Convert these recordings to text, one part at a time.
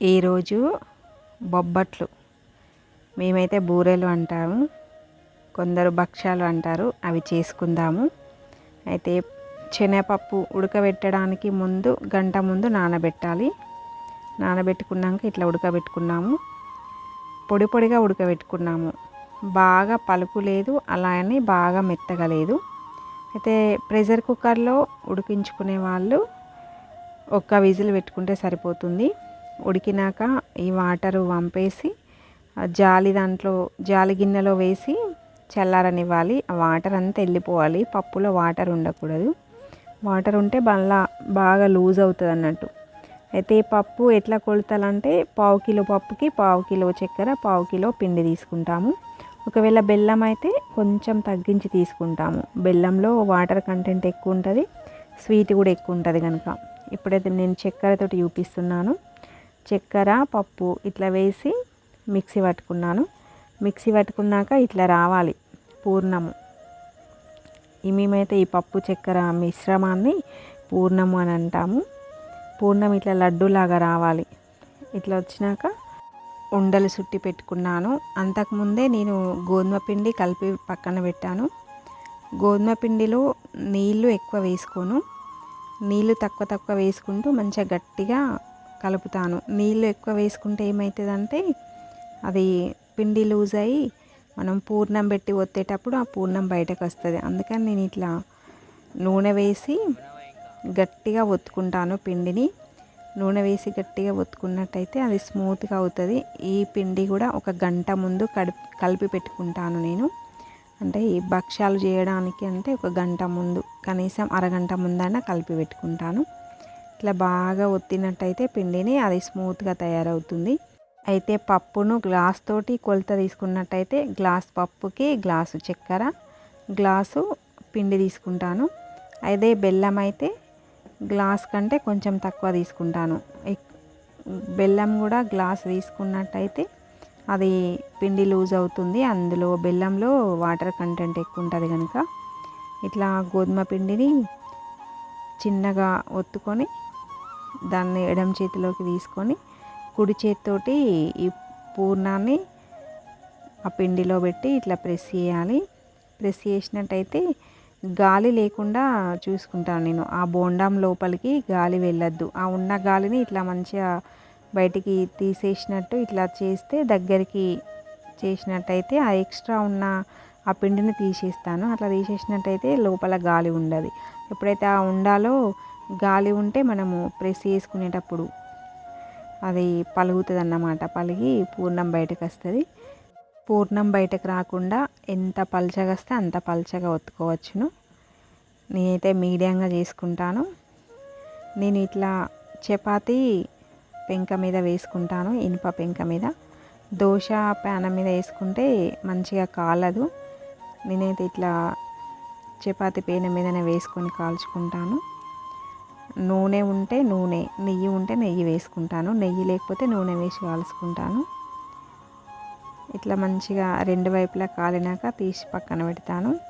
ఈరోజు బొబ్బట్లు. మేమైతే బూరెలు అంటాము కొందరు భక్ష్యాలు అంటారు అవి చేసుకుందాము. అయితే శనగపప్పు ఉడకబెట్టడానికి ముందు గంట ముందు నానబెట్టాలి. నానబెట్టుకున్నాక ఇట్లా ఉడకబెట్టుకున్నాము. పొడి పొడిగా ఉడకబెట్టుకున్నాము. బాగా పలుకు లేదు అలా అని బాగా మెత్తగా లేదు. అయితే ప్రెషర్ కుక్కర్లో ఉడికించుకునే వాళ్ళు ఒక్క విజిల్ పెట్టుకుంటే సరిపోతుంది. ఉడికినాక ఈ వాటరు వంపేసి జాలి దాంట్లో జాలి గిన్నెలో వేసి చల్లారనివ్వాలి. ఆ వాటర్ అంతా వెళ్ళిపోవాలి. పప్పులో వాటర్ ఉండకూడదు. వాటర్ ఉంటే మళ్ళా బాగా లూజ్ అవుతుంది అన్నట్టు అయితే పప్పు ఎట్లా కొలతాలంటే పావు కిలో పప్పుకి పావు కిలో చక్కెర పావు కిలో పిండి తీసుకుంటాము. ఒకవేళ బెల్లం అయితే కొంచెం తగ్గించి తీసుకుంటాము. బెల్లంలో వాటర్ కంటెంట్ ఎక్కువ ఉంటుంది స్వీట్ కూడా ఎక్కువ ఉంటుంది కనుక. ఇప్పుడైతే నేను చక్కెరతోటి చూపిస్తున్నాను. చక్కెర పప్పు ఇట్లా వేసి మిక్సీ పట్టుకున్నాను. మిక్సీ పట్టుకున్నాక ఇట్లా రావాలి పూర్ణము. ఈ మేమైతే ఈ పప్పు చక్కెర మిశ్రమాన్ని పూర్ణము అని అంటాము. పూర్ణం ఇట్లా లడ్డూలాగా రావాలి. ఇట్లా వచ్చినాక ఉండలు చుట్టి పెట్టుకున్నాను. అంతకుముందే నేను గోధుమ పిండి కలిపి పక్కన పెట్టాను. గోధుమ పిండిలో నీళ్ళు ఎక్కువ వేసుకోను. నీళ్ళు తక్కువ తక్కువ వేసుకుంటూ మంచిగా గట్టిగా కలుపుతాను. నీళ్ళు ఎక్కువ వేసుకుంటే ఏమవుతుందంటే అది పిండి లూజ్ అయ్యి మనం పూర్ణం పెట్టి ఒత్తేటప్పుడు ఆ పూర్ణం బయటకు వస్తుంది అందుకని నేను ఇట్లా నూనె వేసి గట్టిగా ఒత్తుకుంటాను పిండిని. నూనె వేసి గట్టిగా ఒత్తుకున్నట్టయితే అది స్మూత్గా అవుతుంది. ఈ పిండి కూడా ఒక గంట ముందు కడిపి కలిపి పెట్టుకుంటాను నేను. అంటే ఈ భక్ష్యాలు చేయడానికి అంటే ఒక గంట ముందు కనీసం అరగంట ముందైనా కలిపి పెట్టుకుంటాను. ఇట్లా బాగా ఒత్తినట్టయితే పిండిని అది స్మూత్గా తయారవుతుంది. అయితే పప్పును గ్లాస్ తోటి కొలత తీసుకున్నట్టయితే గ్లాస్ పప్పుకి గ్లాసు చక్కెర గ్లాసు పిండి తీసుకుంటాను. అదే బెల్లం అయితే గ్లాస్ కంటే కొంచెం తక్కువ తీసుకుంటాను. బెల్లం కూడా గ్లాస్ తీసుకున్నట్టయితే అది పిండి లూజ్ అవుతుంది. అందులో బెల్లంలో వాటర్ కంటెంట్ ఎక్కువ ఉంటుంది కనుక ఇట్లా గోధుమ పిండిని చిన్నగా ఒత్తుకొని దాన్ని ఎడం చేతిలోకి తీసుకొని కుడి చేతితోటి ఈ పూర్ణాన్ని ఆ పిండిలో పెట్టి ఇట్లా ప్రెస్ చేయాలి. ప్రెస్ చేసినట్టయితే గాలి లేకుండా చూసుకుంటాను నేను. ఆ బోండం లోపలికి గాలి వెళ్ళొద్దు. ఆ ఉన్న గాలిని ఇట్లా మంచిగా బయటికి తీసేసినట్టు ఇట్లా చేస్తే దగ్గరికి చేసినట్టయితే ఆ ఎక్స్ట్రా ఉన్న ఆ పిండిని తీసేస్తాను. అట్లా తీసేసినట్టయితే లోపల గాలి ఉండదు. ఎప్పుడైతే ఆ ఉండాలో గాలి ఉంటే మనము ప్రెస్ చేసుకునేటప్పుడు అది పలుగుతుంది అన్నమాట పలిగి పూర్ణం బయటకు వస్తుంది. పూర్ణం బయటకు రాకుండా ఎంత పల్చగా వస్తే అంత పల్చగా ఒత్తుకోవచ్చును. నేనైతే మీడియంగా చేసుకుంటాను. నేను ఇట్లా చపాతీ పెంక మీద వేసుకుంటాను ఇనుప పెంక మీద. దోశ ప్యాన మీద వేసుకుంటే మంచిగా కాలదు. నేనైతే ఇట్లా చపాతి పేన మీదనే వేసుకొని కాల్చుకుంటాను. నూనె ఉంటే నూనె నెయ్యి ఉంటే నెయ్యి వేసుకుంటాను. నెయ్యి లేకపోతే నూనె వేసి కాల్చుకుంటాను. ఇట్లా మంచిగా రెండు వైపులా కాలినాక తీసి పక్కన పెడతాను.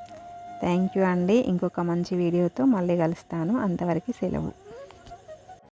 థ్యాంక్ యూ అండి. ఇంకొక మంచి వీడియోతో మళ్ళీ కలుస్తాను. అంతవరకు సెలవు.